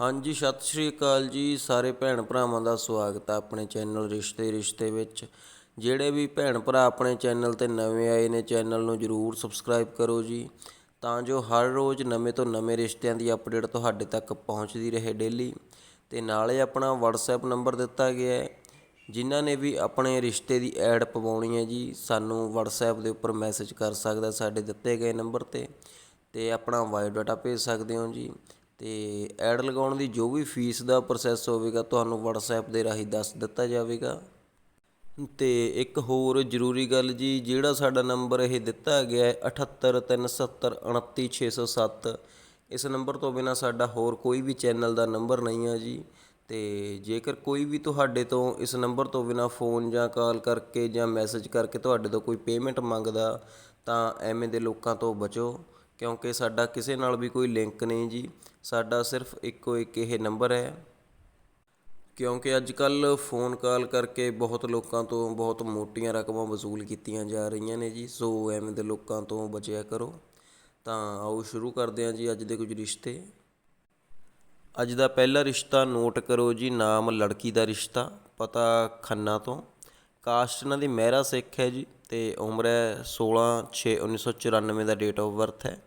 ਹਾਂਜੀ, ਸਤਿ ਸ਼੍ਰੀ ਅਕਾਲ ਜੀ। ਸਾਰੇ ਭੈਣ ਭਰਾਵਾਂ ਦਾ ਸਵਾਗਤ ਹੈ ਆਪਣੇ ਚੈਨਲ ਰਿਸ਼ਤੇ ਰਿਸ਼ਤੇ ਵਿੱਚ। ਜਿਹੜੇ ਵੀ ਭੈਣ ਭਰਾ ਆਪਣੇ ਚੈਨਲ ਤੇ ਨਵੇਂ ਆਏ ਨੇ, ਚੈਨਲ ਨੂੰ ਜਰੂਰ ਸਬਸਕ੍ਰਾਈਬ ਕਰੋ ਜੀ। ਤਾਂ ਜੋ ਹਰ ਰੋਜ਼ ਨਵੇਂ ਤੋਂ ਨਵੇਂ ਰਿਸ਼ਤਿਆਂ ਦੀ ਅਪਡੇਟ ਤੁਹਾਡੇ ਤੱਕ ਪਹੁੰਚਦੀ ਰਹੇ ਡੇਲੀ। ਤੇ ਨਾਲੇ ਆਪਣਾ WhatsApp ਨੰਬਰ ਦਿੱਤਾ ਗਿਆ ਹੈ। ਜਿਨ੍ਹਾਂ ਨੇ ਵੀ ਆਪਣੇ ਰਿਸ਼ਤੇ ਦੀ ਐਡ ਪਵਾਉਣੀ ਹੈ ਜੀ, ਸਾਨੂੰ WhatsApp ਦੇ ਉੱਪਰ ਮੈਸੇਜ ਕਰ ਸਕਦਾ ਸਾਡੇ ਦਿੱਤੇ ਗਏ ਨੰਬਰ ਤੇ। ਤੇ ਆਪਣਾ ਬਾਇਓਡਾਟਾ ਭੇਜ ਸਕਦੇ ਹੋ ਜੀ। ਤੇ ਐਡ ਲਗਾਉਣ ਦੀ ਜੋ ਵੀ ਫੀਸ ਦਾ ਪ੍ਰੋਸੈਸ ਹੋਵੇਗਾ, ਤੁਹਾਨੂੰ WhatsApp ਦੇ ਰਾਹੀਂ ਦੱਸ ਦਿੱਤਾ ਜਾਵੇਗਾ। ਤੇ ਇੱਕ ਹੋਰ ਜ਼ਰੂਰੀ ਗੱਲ ਜੀ, ਜਿਹੜਾ ਸਾਡਾ ਨੰਬਰ ਇਹ ਦਿੱਤਾ ਗਿਆ ਹੈ 7837299607 ਇਸ ਨੰਬਰ ਤੋਂ ਬਿਨਾ ਸਾਡਾ ਹੋਰ ਕੋਈ ਵੀ ਚੈਨਲ ਦਾ ਨੰਬਰ ਨਹੀਂ ਹੈ ਜੀ। ਤੇ ਜੇਕਰ ਕੋਈ ਵੀ ਤੁਹਾਡੇ ਤੋਂ ਇਸ ਨੰਬਰ ਤੋਂ ਬਿਨਾ ਫੋਨ ਜਾਂ ਕਾਲ ਕਰਕੇ ਜਾਂ ਮੈਸੇਜ ਕਰਕੇ ਤੁਹਾਡੇ ਤੋਂ ਕੋਈ ਪੇਮੈਂਟ ਮੰਗਦਾ, ਤਾਂ ਐਵੇਂ ਦੇ ਲੋਕਾਂ ਤੋਂ ਬਚੋ। ਕਿਉਂਕਿ ਸਾਡਾ ਕਿਸੇ ਨਾਲ ਵੀ ਕੋਈ ਲਿੰਕ ਨਹੀਂ ਜੀ। ਸਾਡਾ ਸਿਰਫ ਇੱਕੋ ਇੱਕ ਇਹ ਨੰਬਰ ਹੈ। ਕਿਉਂਕਿ ਅੱਜ ਕੱਲ ਫੋਨ ਕਾਲ ਕਰਕੇ ਬਹੁਤ ਲੋਕਾਂ ਤੋਂ ਬਹੁਤ ਮੋਟੀਆਂ ਰਕਮਾਂ ਵਸੂਲ ਕੀਤੀਆਂ ਜਾ ਰਹੀਆਂ ਨੇ ਜੀ। ਸੋ ਐਵੇਂ ਦੇ ਲੋਕਾਂ ਤੋਂ ਬਚਿਆ ਕਰੋ। ਤਾਂ ਆਓ ਸ਼ੁਰੂ ਕਰਦੇ ਹਾਂ ਜੀ ਅੱਜ ਦੇ ਕੁਝ ਰਿਸ਼ਤੇ। ਅੱਜ ਦਾ ਪਹਿਲਾ ਰਿਸ਼ਤਾ ਨੋਟ ਕਰੋ ਜੀ, ਨਾਮ ਲੜਕੀ ਦਾ ਰਿਸ਼ਤਾ, ਪਤਾ ਖੰਨਾ ਤੋਂ। ਕਾਸਟ ਇਹਨਾਂ ਦੀ ਮਹਿਰਾ ਸਿੱਖ ਹੈ ਜੀ ਤੇ ਉਮਰ ਹੈ 16 6 1994 ਦਾ ਡੇਟ ਆਫ ਬਰਥ ਹੈ।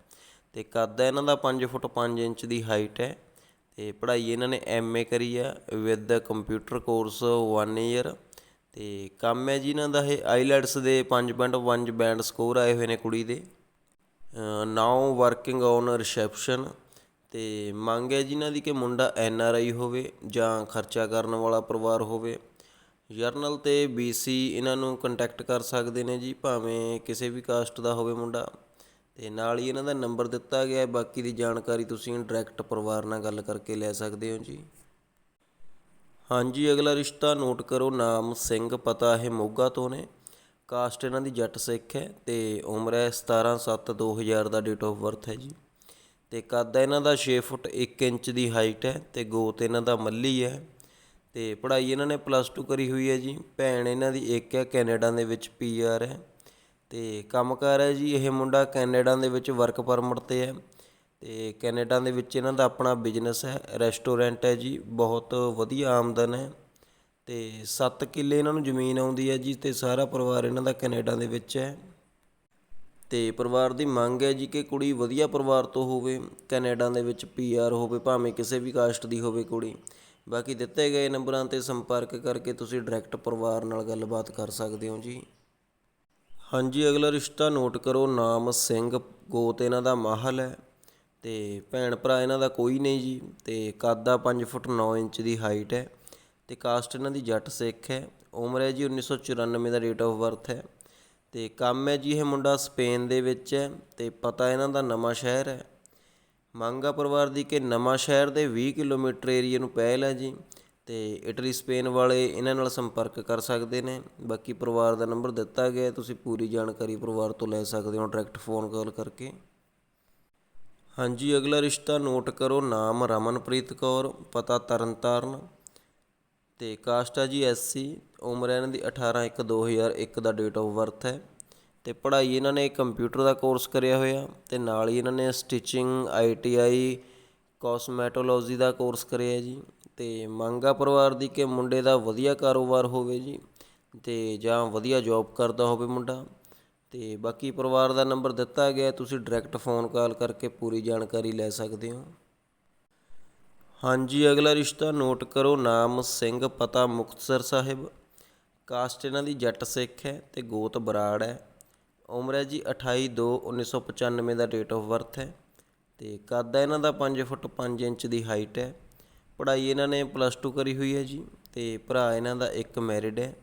ਤੇ ਕੱਦ ਹੈ ਇਹਨਾਂ ਦਾ 5 ਫੁੱਟ 5 ਇੰਚ ਦੀ ਹਾਈਟ ਹੈ ਤੇ ਪੜ੍ਹਾਈ ਇਹਨਾਂ ਨੇ ਐਮਏ ਕਰੀ ਆ ਵਿਦ ਕੰਪਿਊਟਰ ਕੋਰਸ 1 ਇਅਰ ਤੇ ਕੰਮ ਹੈ ਜੀ ਇਹਨਾਂ ਦਾ ਇਹ ਆਈਲੈਟਸ ਦੇ 5.1 ਬੈਂਡ ਸਕੋਰ ਆਏ ਹੋਏ ਨੇ ਕੁੜੀ ਦੇ। ਨਾਓ ਵਰਕਿੰਗ ਔਨ ਰਿਸੈਪਸ਼ਨ ਤੇ ਮੰਗ ਹੈ ਜਿਨ੍ਹਾਂ ਦੀ ਕਿ ਮੁੰਡਾ ਐਨ ਆਰ ਆਈ ਹੋਵੇ ਜਾਂ ਖਰਚਾ ਕਰਨ ਵਾਲਾ ਪਰਿਵਾਰ ਹੋਵੇ। ਜਰਨਲ ਤੇ ਬੀਸੀ ਇਹਨਾਂ ਨੂੰ ਕੰਟੈਕਟ ਕਰ ਸਕਦੇ ਨੇ ਜੀ, ਭਾਵੇਂ ਕਿਸੇ ਵੀ ਕਾਸਟ ਦਾ ਹੋਵੇ ਮੁੰਡਾ। ਤੇ ਨਾਲ ਹੀ ਇਹਨਾਂ ਦਾ ਨੰਬਰ ਦਿੱਤਾ ਗਿਆ ਹੈ। ਬਾਕੀ ਦੀ ਜਾਣਕਾਰੀ ਤੁਸੀਂ ਡਾਇਰੈਕਟ ਪਰਿਵਾਰ ਨਾਲ ਗੱਲ ਕਰਕੇ ਲੈ ਸਕਦੇ ਹੋ ਜੀ। ਹਾਂਜੀ, ਅਗਲਾ ਰਿਸ਼ਤਾ ਨੋਟ ਕਰੋ। ਨਾਮ ਸਿੰਘ, ਪਤਾ ਇਹ ਮੋਗਾ ਤੋਂ ਨੇ। ਕਾਸਟ ਇਹਨਾਂ ਦੀ ਜੱਟ ਸਿੱਖ ਹੈ ਤੇ ਉਮਰ ਹੈ 17 7 2000 ਦਾ ਡੇਟ ਆਫ ਬਰਥ ਹੈ ਜੀ। ਤੇ ਕੱਦ ਇਹਨਾਂ ਦਾ 6 ਫੁੱਟ 1 ਇੰਚ ਦੀ ਹਾਈਟ ਹੈ ਤੇ ਗੋਤ ਇਹਨਾਂ ਦਾ ਮੱਲੀ ਹੈ। ਤੇ ਪੜ੍ਹਾਈ ਇਹਨਾਂ ਨੇ ਪਲੱਸ 2 ਕਰੀ ਹੋਈ ਹੈ ਜੀ। ਭੈਣ ਇਹਨਾਂ ਦੀ ਇੱਕ ਹੈ, ਕੈਨੇਡਾ ਦੇ ਵਿੱਚ ਪੀਆਰ ਹੈ। ਤੇ ਕੰਮਕਾਰ ਹੈ ਜੀ, ਇਹ ਮੁੰਡਾ ਕੈਨੇਡਾ ਦੇ ਵਿੱਚ ਵਰਕ ਪਰਮਿਟ ਤੇ ਹੈ ਅਤੇ ਕੈਨੇਡਾ ਦੇ ਵਿੱਚ ਇਹਨਾਂ ਦਾ ਆਪਣਾ ਬਿਜ਼ਨਸ ਹੈ ਰੈਸਟੋਰੈਂਟ ਹੈ ਜੀ, ਬਹੁਤ ਵਧੀਆ ਆਮਦਨ ਹੈ ਅਤੇ 7 ਕਿੱਲੇ ਇਹਨਾਂ ਨੂੰ ਜ਼ਮੀਨ ਆਉਂਦੀ ਹੈ ਜੀ ਅਤੇ ਸਾਰਾ ਪਰਿਵਾਰ ਇਹਨਾਂ ਦਾ ਕੈਨੇਡਾ ਦੇ ਵਿੱਚ ਹੈ ਤੇ ਪਰਿਵਾਰ ਦੀ ਮੰਗ ਹੈ ਜੀ ਕਿ ਕੁੜੀ ਵਧੀਆ ਪਰਿਵਾਰ ਤੋਂ ਹੋਵੇ, ਕੈਨੇਡਾ ਦੇ ਵਿੱਚ ਪੀਆਰ ਹੋਵੇ, ਭਾਵੇਂ ਕਿਸੇ ਵੀ ਕਾਸਟ ਦੀ ਹੋਵੇ ਕੁੜੀ। ਬਾਕੀ ਦਿੱਤੇ ਗਏ ਨੰਬਰਾਂ ਤੇ ਸੰਪਰਕ ਕਰਕੇ ਤੁਸੀਂ ਡਾਇਰੈਕਟ ਪਰਿਵਾਰ ਨਾਲ ਗੱਲਬਾਤ ਕਰ ਸਕਦੇ ਹੋ ਜੀ। ਹਾਂਜੀ, ਅਗਲਾ ਰਿਸ਼ਤਾ ਨੋਟ ਕਰੋ, ਨਾਮ ਸਿੰਘ, ਗੋਤ ਇਹਨਾਂ ਦਾ ਮਾਹਲ ਹੈ ਅਤੇ ਭੈਣ ਭਰਾ ਇਹਨਾਂ ਦਾ ਕੋਈ ਨਹੀਂ ਜੀ ਅਤੇ ਕੱਦ ਆ 5 ਫੁੱਟ 9 ਇੰਚ ਦੀ ਹਾਈਟ ਹੈ ਅਤੇ ਕਾਸਟ ਇਹਨਾਂ ਦੀ ਜੱਟ ਸਿੱਖ ਹੈ। ਉਮਰ ਹੈ ਜੀ 1994 ਦਾ ਡੇਟ ਆਫ ਬਰਥ ਹੈ ਤੇ ਕੰਮ ਹੈ ਜੀ ਇਹ ਮੁੰਡਾ ਸਪੇਨ ਦੇ ਵਿੱਚ ਹੈ ਤੇ ਪਤਾ ਇਹਨਾਂ ਦਾ ਨਵਾਂ ਸ਼ਹਿਰ ਹੈ। ਮੰਗਾ ਪਰਿਵਾਰ ਦੀ ਕਿ ਨਵਾਂ ਸ਼ਹਿਰ ਦੇ 20 ਕਿਲੋਮੀਟਰ ਏਰੀਆ ਨੂੰ ਪਹਿਲ ਹੈ ਜੀ ਅਤੇ ਇਟਲੀ, ਸਪੇਨ ਵਾਲੇ ਇਹਨਾਂ ਨਾਲ ਸੰਪਰਕ ਕਰ ਸਕਦੇ ਨੇ। ਬਾਕੀ ਪਰਿਵਾਰ ਦਾ ਨੰਬਰ ਦਿੱਤਾ ਗਿਆ ਤੁਸੀਂ ਪੂਰੀ ਜਾਣਕਾਰੀ ਪਰਿਵਾਰ ਤੋਂ ਲੈ ਸਕਦੇ ਹੋ। ਡਾਇਰੈਕਟ ਫੋਨ ਕਾਲ ਕਰਕੇ। ਹਾਂਜੀ, ਅਗਲਾ ਰਿਸ਼ਤਾ ਨੋਟ ਕਰੋ। ਨਾਮ ਰਮਨਪ੍ਰੀਤ ਕੌਰ, ਪਤਾ ਤਰਨਤਾਰਨ ਤੇ ਕਾਸਟ ਹੈ ਜੀ ਐਸਸੀ ਉਮਰ ਹੈ ਇਹਨਾਂ ਦੀ 18 1 2001 ਦਾ ਡੇਟ ਆਫ ਬਰਥ ਹੈ। ਤੇ ਪੜ੍ਹਾਈ ਇਹਨਾਂ ਨੇ ਕੰਪਿਊਟਰ ਦਾ ਕੋਰਸ ਕਰਿਆ ਹੋਇਆ ਤੇ ਨਾਲ ਹੀ ਇਹਨਾਂ ਨੇ ਸਟਿਚਿੰਗ ਆਈਟੀਆਈ ਕਾਸਮੈਟੋਲੋਜੀ ਦਾ ਕੋਰਸ ਕਰਿਆ ਜੀ। ਅਤੇ ਮੰਗ ਆ ਪਰਿਵਾਰ ਦੀ ਕਿ ਮੁੰਡੇ ਦਾ ਵਧੀਆ ਕਾਰੋਬਾਰ ਹੋਵੇ ਜੀ ਅਤੇ ਜਾਂ ਵਧੀਆ ਜੋਬ ਕਰਦਾ ਹੋਵੇ ਮੁੰਡਾ। ਅਤੇ ਬਾਕੀ ਪਰਿਵਾਰ ਦਾ ਨੰਬਰ ਦਿੱਤਾ ਗਿਆ, ਤੁਸੀਂ ਡਾਇਰੈਕਟ ਫੋਨ ਕਾਲ ਕਰਕੇ ਪੂਰੀ ਜਾਣਕਾਰੀ ਲੈ ਸਕਦੇ ਹੋ। ਹਾਂਜੀ, ਅਗਲਾ ਰਿਸ਼ਤਾ ਨੋਟ ਕਰੋ, ਨਾਮ ਸਿੰਘ, ਪਤਾ ਮੁਕਤਸਰ ਸਾਹਿਬ। ਕਾਸਟ ਇਹਨਾਂ ਦੀ ਜੱਟ ਸਿੱਖ ਹੈ ਤੇ ਗੋਤ ਬਰਾੜ ਹੈ। ਉਮਰ ਹੈ ਜੀ 28 2 1995 ਦਾ ਡੇਟ ਆਫ ਬਰਥ ਹੈ ਤੇ ਕੱਦ ਹੈ ਇਹਨਾਂ ਦਾ 5 ਫੁੱਟ 5 ਇੰਚ ਦੀ ਹਾਈਟ ਹੈ। ਪੜ੍ਹਾਈ ਇਹਨਾਂ ਨੇ ਪਲੱਸ 2 ਕਰੀ ਹੋਈ ਹੈ ਜੀ ਅਤੇ ਭਰਾ ਇਹਨਾਂ ਦਾ ਇੱਕ ਮੈਰਿਡ ਹੈ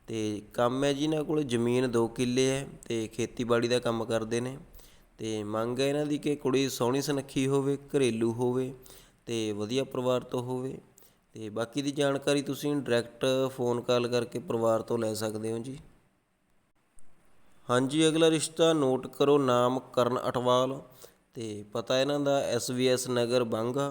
ਅਤੇ ਕੰਮ ਹੈ ਜੀ ਇਹਨਾਂ ਕੋਲ, ਜ਼ਮੀਨ 2 ਕਿੱਲੇ ਹੈ ਅਤੇ ਖੇਤੀਬਾੜੀ ਦਾ ਕੰਮ ਕਰਦੇ ਨੇ ਅਤੇ ਮੰਗ ਹੈ ਇਹਨਾਂ ਦੀ ਕਿ ਕੁੜੀ ਸੋਹਣੀ ਸੁਨੱਖੀ ਹੋਵੇ, ਘਰੇਲੂ ਹੋਵੇ ਅਤੇ ਵਧੀਆ ਪਰਿਵਾਰ ਤੋਂ ਹੋਵੇ ਅਤੇ ਬਾਕੀ ਦੀ ਜਾਣਕਾਰੀ ਤੁਸੀਂ ਡਾਇਰੈਕਟ ਫੋਨ ਕਾਲ ਕਰਕੇ ਪਰਿਵਾਰ ਤੋਂ ਲੈ ਸਕਦੇ ਹੋ ਜੀ। ਹਾਂਜੀ, ਅਗਲਾ ਰਿਸ਼ਤਾ ਨੋਟ ਕਰੋ, ਨਾਮ ਕਰਨ ਅਟਵਾਲ ਅਤੇ ਪਤਾ ਇਹਨਾਂ ਦਾ ਐਸਵੀਐਸ ਨਗਰ ਬਾਂਗਾ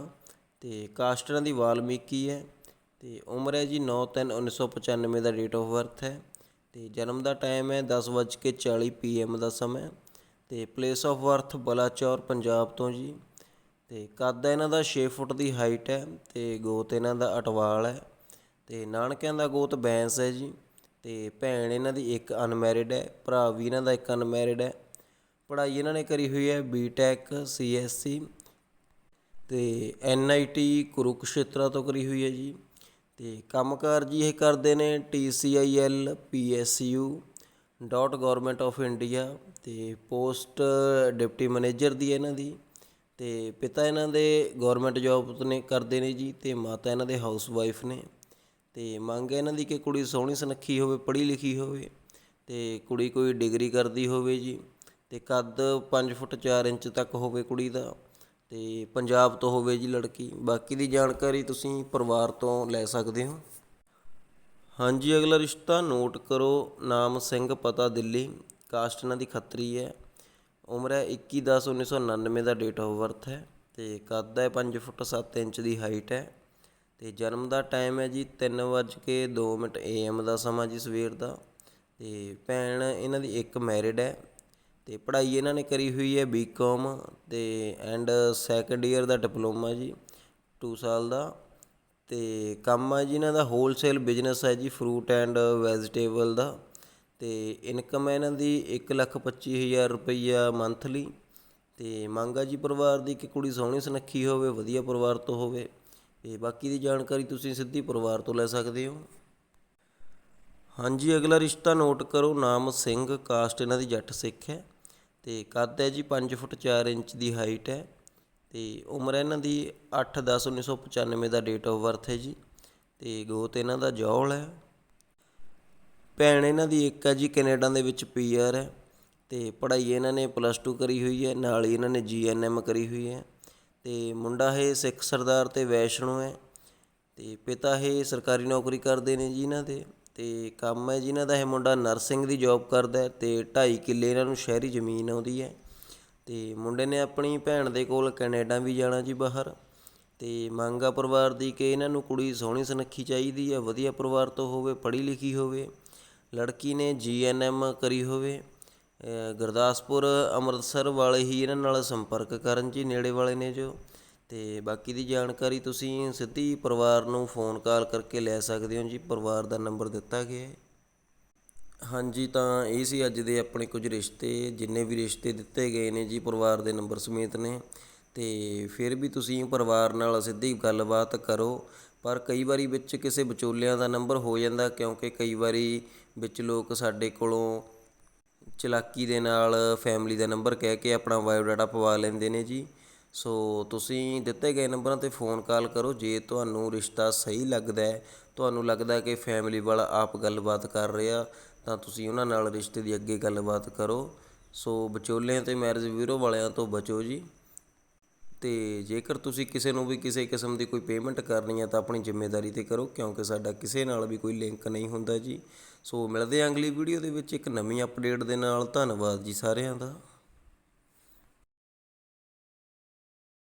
ਅਤੇ ਕਾਸਟਰਾਂ ਦੀ ਵਾਲਮੀਕੀ ਹੈ ਅਤੇ ਉਮਰ ਹੈ ਜੀ 9/3/1995 ਦਾ ਡੇਟ ਆਫ ਬਰਥ ਹੈ ਅਤੇ ਜਨਮ ਦਾ ਟਾਈਮ ਹੈ ਦਸ ਵੱਜ ਕੇ ਚਾਲੀ ਪੀ ਐੱਮ ਦਾ ਸਮਾਂ ਅਤੇ place of birth Balachaur, Punjab ਤੋਂ ਜੀ ਅਤੇ ਕੱਦ ਇਹਨਾਂ ਦਾ 6 ਫੁੱਟ ਦੀ ਹਾਈਟ ਹੈ ਅਤੇ ਗੋਤ ਇਹਨਾਂ ਦਾ ਅਟਵਾਲ ਹੈ ਅਤੇ ਨਾਨਕਿਆਂ ਦਾ ਗੋਤ ਬੈਂਸ ਹੈ ਜੀ ਅਤੇ ਭੈਣ ਇਹਨਾਂ ਦੀ ਇੱਕ ਅਨਮੈਰਿਡ ਹੈ, ਭਰਾ ਵੀ ਇਹਨਾਂ ਦਾ ਇੱਕ ਅਨਮੈਰਿਡ ਹੈ, ਪੜ੍ਹਾਈ ਇਹਨਾਂ ਨੇ ਕਰੀ ਹੋਈ ਹੈ ਬੀਟੈਕ ਸੀਐਸਸੀ ਅਤੇ ਐੱਨ ਆਈ ਟੀ ਕੁਰੂਕਸ਼ੇਤਰਾ ਤੋਂ ਕਰੀ ਹੋਈ ਹੈ ਜੀ। ਤੇ ਕੰਮਕਾਰ ਜੀ ਇਹ ਕਰਦੇ ਨੇ T C I L, P TCIL U, dot government of India ਅਤੇ ਪੋਸਟ ਡਿਪਟੀ ਮੈਨੇਜਰ ਦੀ ਹੈ ਇਹਨਾਂ ਦੀ। ਅਤੇ ਪਿਤਾ ਇਹਨਾਂ ਦੇ ਗਵਰਨਮੈਂਟ ਜੌਬ ਨੇ ਕਰਦੇ ਨੇ ਜੀ ਅਤੇ ਮਾਤਾ ਇਹਨਾਂ ਦੇ ਹਾਊਸ ਵਾਈਫ ਨੇ। ਅਤੇ ਮੰਗ ਹੈ ਇਹਨਾਂ ਦੀ ਕਿ ਕੁੜੀ ਸੋਹਣੀ ਸੁਨੱਖੀ ਹੋਵੇ, ਪੜ੍ਹੀ ਲਿਖੀ ਹੋਵੇ ਅਤੇ ਕੁੜੀ ਕੋਈ ਡਿਗਰੀ ਕਰਦੀ ਹੋਵੇ ਜੀ ਅਤੇ ਕੱਦ 5 ਫੁੱਟ 4 ਇੰਚ ਤੱਕ ਹੋਵੇ ਕੁੜੀ ਦਾ। ਅਤੇ ਪੰਜਾਬ ਤੋਂ ਹੋਵੇ ਜੀ ਲੜਕੀ, ਬਾਕੀ ਦੀ ਜਾਣਕਾਰੀ ਤੁਸੀਂ ਪਰਿਵਾਰ ਤੋਂ ਲੈ ਸਕਦੇ ਹੋ। ਹਾਂਜੀ, ਅਗਲਾ ਰਿਸ਼ਤਾ ਨੋਟ ਕਰੋ, ਨਾਮ ਸਿੰਘ, ਪਤਾ ਦਿੱਲੀ, ਕਾਸਟ ਇਹਨਾਂ ਦੀ ਖੱਤਰੀ ਹੈ। ਉਮਰ ਹੈ 21/10/1999 ਦਾ ਡੇਟ ਆਫ ਬਰਥ ਹੈ ਤੇ ਕੱਦ ਹੈ 5 ਫੁੱਟ 7 ਇੰਚ ਦੀ ਹਾਈਟ ਹੈ ਤੇ ਜਨਮ ਦਾ ਟਾਈਮ ਹੈ ਜੀ 3:02 ਮਿੰਟ ਏਐਮ ਦਾ ਸਮਾਂ ਜੀ ਸਵੇਰ ਦਾ ਤੇ ਭੈਣ ਇਹਨਾਂ ਦੀ ਇੱਕ ਮੈਰਿਡ ਹੈ। ਅਤੇ ਪੜ੍ਹਾਈ ਇਹਨਾਂ ਨੇ ਕਰੀ ਹੋਈ ਹੈ ਬੀਕਾਮ ਅਤੇ ਐਂਡ ਸੈਕਿੰਡ ਈਅਰ ਦਾ ਡਿਪਲੋਮਾ ਜੀ ਟੂ ਸਾਲ ਦਾ। ਅਤੇ ਕੰਮ ਆ ਜੀ ਇਹਨਾਂ ਦਾ ਹੋਲਸੇਲ ਬਿਜ਼ਨਸ ਹੈ ਜੀ ਫਰੂਟ ਐਂਡ ਵੈਜੀਟੇਬਲ ਦਾ। ਅਤੇ ਇਨਕਮ ਹੈ ਇਹਨਾਂ ਦੀ 125000 ਰੁਪਈਆ ਮੰਥਲੀ ਅਤੇ ਮੰਗ ਆ ਜੀ ਪਰਿਵਾਰ ਦੀ ਕਿ ਕੁੜੀ ਸੋਹਣੀ ਸੁਨੱਖੀ ਹੋਵੇ, ਵਧੀਆ ਪਰਿਵਾਰ ਤੋਂ ਹੋਵੇ। ਤੇ ਬਾਕੀ ਦੀ ਜਾਣਕਾਰੀ ਤੁਸੀਂ ਸਿੱਧੀ ਪਰਿਵਾਰ ਤੋਂ ਲੈ ਸਕਦੇ ਹੋ। ਹਾਂਜੀ, ਅਗਲਾ ਰਿਸ਼ਤਾ ਨੋਟ ਕਰੋ। ਨਾਮ ਸਿੰਘ ਕਾਸਟ ਇਹਨਾਂ ਦੀ ਜੱਟ ਸਿੱਖ ਹੈ। ਤੇ ਕੱਦ ਹੈ ਜੀ 5 ਫੁੱਟ 4 ਇੰਚ ਦੀ ਹਾਈਟ ਹੈ ਤੇ ਉਮਰ ਇਹਨਾਂ ਦੀ 8/10/1995 ਦਾ ਡੇਟ ਆਫ ਬਰਥ ਹੈ ਜੀ ਤੇ ਗੋਤ ਇਹਨਾਂ ਦਾ ਜੌਲ ਹੈ। ਭੈਣ ਇਹਨਾਂ ਦੀ ਇੱਕ ਹੈ ਜੀ ਕੈਨੇਡਾ ਦੇ ਵਿੱਚ ਪੀਆਰ ਹੈ ਤੇ ਪੜ੍ਹਾਈ ਇਹਨਾਂ ਨੇ ਪਲੱਸ 2 ਕਰੀ ਹੋਈ ਹੈ, ਨਾਲ ਹੀ ਇਹਨਾਂ ਨੇ ਜੀਐਨਐਮ ਕਰੀ ਹੋਈ ਹੈ ਤੇ ਮੁੰਡਾ ਹੈ ਸਿੱਖ ਸਰਦਾਰ ਤੇ ਵੈਸ਼ਨੂ ਹੈ ਤੇ ਪਿਤਾ ਇਹ ਸਰਕਾਰੀ ਨੌਕਰੀ ਕਰਦੇ ਨੇ ਜੀ ਇਹਨਾਂ ਦੇ। ਅਤੇ ਕੰਮ ਹੈ ਜਿਨ੍ਹਾਂ ਦਾ, ਇਹ ਮੁੰਡਾ ਨਰਸਿੰਗ ਦੀ ਜੋਬ ਕਰਦਾ ਅਤੇ ਢਾਈ ਕਿੱਲੇ ਇਹਨਾਂ ਨੂੰ ਸ਼ਹਿਰੀ ਜ਼ਮੀਨ ਆਉਂਦੀ ਹੈ। ਅਤੇ ਮੁੰਡੇ ਨੇ ਆਪਣੀ ਭੈਣ ਦੇ ਕੋਲ ਕੈਨੇਡਾ ਵੀ ਜਾਣਾ ਜੀ ਬਾਹਰ ਅਤੇ ਮੰਗ ਆ ਪਰਿਵਾਰ ਦੀ ਕਿ ਇਹਨਾਂ ਨੂੰ ਕੁੜੀ ਸੋਹਣੀ ਸੁਨੱਖੀ ਚਾਹੀਦੀ ਹੈ, ਵਧੀਆ ਪਰਿਵਾਰ ਤੋਂ ਹੋਵੇ, ਪੜ੍ਹੀ ਲਿਖੀ ਹੋਵੇ, ਲੜਕੀ ਨੇ ਜੀਐਨਐਮ ਕਰੀ ਹੋਵੇ ਗੁਰਦਾਸਪੁਰ, ਅੰਮ੍ਰਿਤਸਰ ਵਾਲੇ ਹੀ ਇਹਨਾਂ ਨਾਲ ਸੰਪਰਕ ਕਰਨ ਜੀ, ਨੇੜੇ ਵਾਲੇ ਨੇ ਜੋ। ਤੇ ਬਾਕੀ ਦੀ ਜਾਣਕਾਰੀ ਤੁਸੀਂ ਸਿੱਧੀ ਪਰਿਵਾਰ ਨੂੰ ਫੋਨ ਕਾਲ ਕਰਕੇ ਲੈ ਸਕਦੇ ਹੋ ਜੀ। ਪਰਿਵਾਰ ਦਾ ਨੰਬਰ ਦਿੱਤਾ ਗਿਆ ਹੈ। ਹਾਂਜੀ, ਤਾਂ ਇਹ ਸੀ ਅੱਜ ਦੇ ਆਪਣੇ ਕੁਝ ਰਿਸ਼ਤੇ, ਜਿੰਨੇ ਵੀ ਰਿਸ਼ਤੇ ਦਿੱਤੇ ਗਏ ਨੇ ਜੀ ਪਰਿਵਾਰ ਦੇ ਨੰਬਰ ਸਮੇਤ ਨੇ। ਤੇ ਫਿਰ ਵੀ ਤੁਸੀਂ ਪਰਿਵਾਰ ਨਾਲ ਸਿੱਧੀ ਗੱਲਬਾਤ ਕਰੋ। ਪਰ ਕਈ ਵਾਰੀ ਵਿੱਚ ਕਿਸੇ ਵਿਚੋਲਿਆਂ ਦਾ ਨੰਬਰ ਹੋ ਜਾਂਦਾ, ਕਿਉਂਕਿ ਕਈ ਵਾਰੀ ਵਿੱਚ ਲੋਕ ਸਾਡੇ ਕੋਲੋਂ ਚਲਾਕੀ ਦੇ ਨਾਲ ਫੈਮਿਲੀ ਦਾ ਨੰਬਰ ਕਹਿ ਕੇ ਆਪਣਾ ਬਾਇਓਡਾਟਾ ਪਵਾ ਲੈਂਦੇ ਨੇ ਜੀ। ਸੋ ਤੁਸੀਂ ਦਿੱਤੇ ਗਏ ਨੰਬਰਾਂ ਤੇ ਫੋਨ ਕਾਲ ਕਰੋ, ਜੇ ਤੁਹਾਨੂੰ ਰਿਸ਼ਤਾ ਸਹੀ ਲੱਗਦਾ ਹੈ, ਤੁਹਾਨੂੰ ਲੱਗਦਾ ਕਿ ਫੈਮਿਲੀ ਵਾਲਾ ਆਪ ਗੱਲਬਾਤ ਕਰ ਰਿਹਾ, ਤਾਂ ਤੁਸੀਂ ਉਹਨਾਂ ਨਾਲ ਰਿਸ਼ਤੇ ਦੀ ਅੱਗੇ ਗੱਲਬਾਤ ਕਰੋ। ਸੋ ਵਿਚੋਲਿਆਂ ਅਤੇ ਮੈਰਿਜ ਬਿਊਰੋ ਵਾਲਿਆਂ ਤੋਂ ਬਚੋ ਜੀ। ਅਤੇ ਜੇਕਰ ਤੁਸੀਂ ਕਿਸੇ ਨੂੰ ਵੀ ਕਿਸੇ ਕਿਸਮ ਦੀ ਕੋਈ ਪੇਮੈਂਟ ਕਰਨੀ ਹੈ, ਤਾਂ ਆਪਣੀ ਜ਼ਿੰਮੇਵਾਰੀ ਤੇ ਕਰੋ, ਕਿਉਂਕਿ ਸਾਡਾ ਕਿਸੇ ਨਾਲ ਵੀ ਕੋਈ ਲਿੰਕ ਨਹੀਂ ਹੁੰਦਾ ਜੀ। ਸੋ ਮਿਲਦੇ ਹਾਂ ਅਗਲੀ ਵੀਡੀਓ ਦੇ ਵਿੱਚ ਇੱਕ ਨਵੀਂ ਅਪਡੇਟ ਦੇ ਨਾਲ। ਧੰਨਵਾਦ ਜੀ ਸਾਰਿਆਂ ਦਾ।